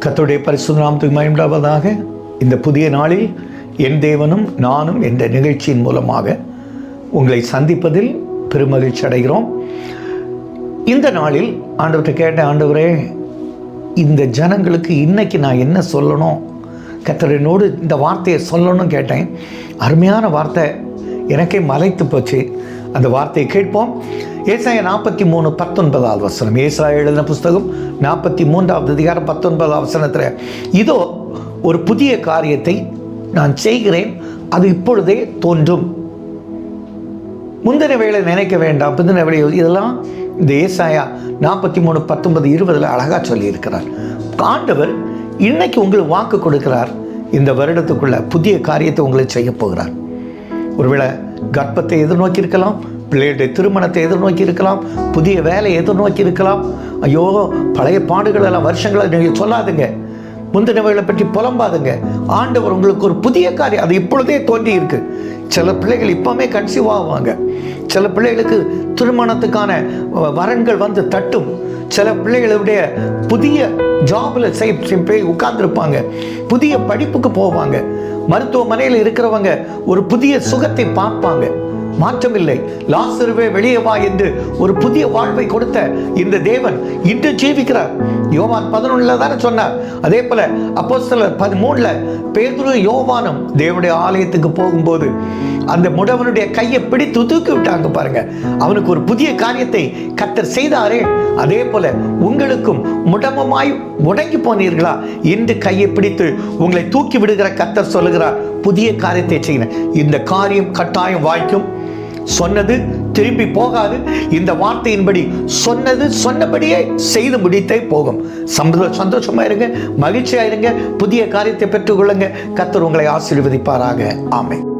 கத்தோடைய பரிசுத்த நாமத்துக்கு மயம்டாவதாக இந்த புதிய நாளில் என் தேவனும் நானும் என்ற நிகழ்ச்சியின் மூலமாக உங்களை சந்திப்பதில் பெருமகிழ்ச்சி அடைகிறோம். இந்த நாளில் ஆண்டவர்கிட்ட கேட்ட ஆண்டவரே இந்த ஜனங்களுக்கு இன்னைக்கு நான் என்ன சொல்லணும்? கத்தரனோடு இந்த வார்த்தையை சொல்லணும்னு கேட்டேன். அருமையான வார்த்தை. எனக்கே மலைத்து போச்சு. அந்த வார்த்தையை கேட்போம். ஏசாய நாற்பத்தி மூணு பத்தொன்பதாவது வசனம். ஏசாய எழுதின புஸ்தகம் நாற்பத்தி மூன்றாவது அதிகாரம் பத்தொன்பதாவது வசனத்தில் இதோ ஒரு புதிய காரியத்தை நான் செய்கிறேன் அது இப்பொழுதே தோன்றும். முந்தின வேலை நினைக்க வேண்டாம். புதின வேலை இதெல்லாம் இந்த ஏசாயா நாற்பத்தி மூணு பத்தொன்பது இருபதில் அழகாக சொல்லியிருக்கிறார். ஆண்டவர் இன்னைக்கு உங்களுக்கு வாக்கு கொடுக்கிறார். இந்த வருடத்துக்குள்ள புதிய காரியத்தை உங்களுக்கு செய்ய போகிறார். ஒருவேளை கர்ப்பத்தை எதிர்நோக்கி இருக்கலாம் பிள்ளைகளுடைய திருமணத்தை எதிர்நோக்கி இருக்கலாம் புதிய வேலையை எதிர்நோக்கி இருக்கலாம். ஐயோ பழைய பாடுகள் எல்லாம் வருஷங்களை நீங்கள் சொல்லாதுங்க. முந்தினவைகளை பற்றி புலம்பாதுங்க. ஆண்டவர் உங்களுக்கு ஒரு புதிய காரியம் அது இப்பொழுதே தோன்றி இருக்கு. சில பிள்ளைகள் இப்போவுமே கன்சீவ் ஆவாங்க. சில பிள்ளைகளுக்கு திருமணத்துக்கான வரன்கள் வந்து தட்டும். சில பிள்ளைகளுடைய புதிய ஜாபில் போய் உட்கார்ந்துருப்பாங்க. புதிய படிப்புக்கு போவாங்க. மருத்துவமனையில் இருக்கிறவங்க ஒரு புதிய சுகத்தை பார்ப்பாங்க. மாற்றமில்லை. லாசருவே வெளியே வா என்று ஒரு புதிய வாழ்வை கொடுத்த இந்த தேவன் இன்று ஜீவிக்கிறார். யோவான் பதினொன்னுல தானே சொன்னார். அதே போல அப்போ சிலர் பதிமூணுல பேதுரு யோவானும் தேவனுடைய ஆலயத்துக்கு போகும்போது அந்த முடவனுடைய கையை பிடித்து தூக்கி விட்டாங்க பாருங்க. அவனுக்கு ஒரு புதிய காரியத்தை கத்தர் செய்தாரே. அதே போல உங்களுக்கும் முடமமாய் முடங்கி போனீர்களா என்று கையை பிடித்து உங்களை தூக்கி விடுகிற கத்தர் சொல்லுகிறார். புதிய காரியத்தை செய்யணும் இந்த காரியம் கட்டாயம் வாய்க்கும். சொன்னது திரும்பி போகாது. இந்த வார்த்தையின்படி சொன்னது சொன்னபடியே செய்து முடித்தே போகும். சந்தோ சந்தோஷமா இருங்க மகிழ்ச்சியா இருங்க புதிய காரியத்தை பெற்றுக்கொள்ளுங்க கத்தர் உங்களை ஆசீர்வதிப்பாராக. ஆமை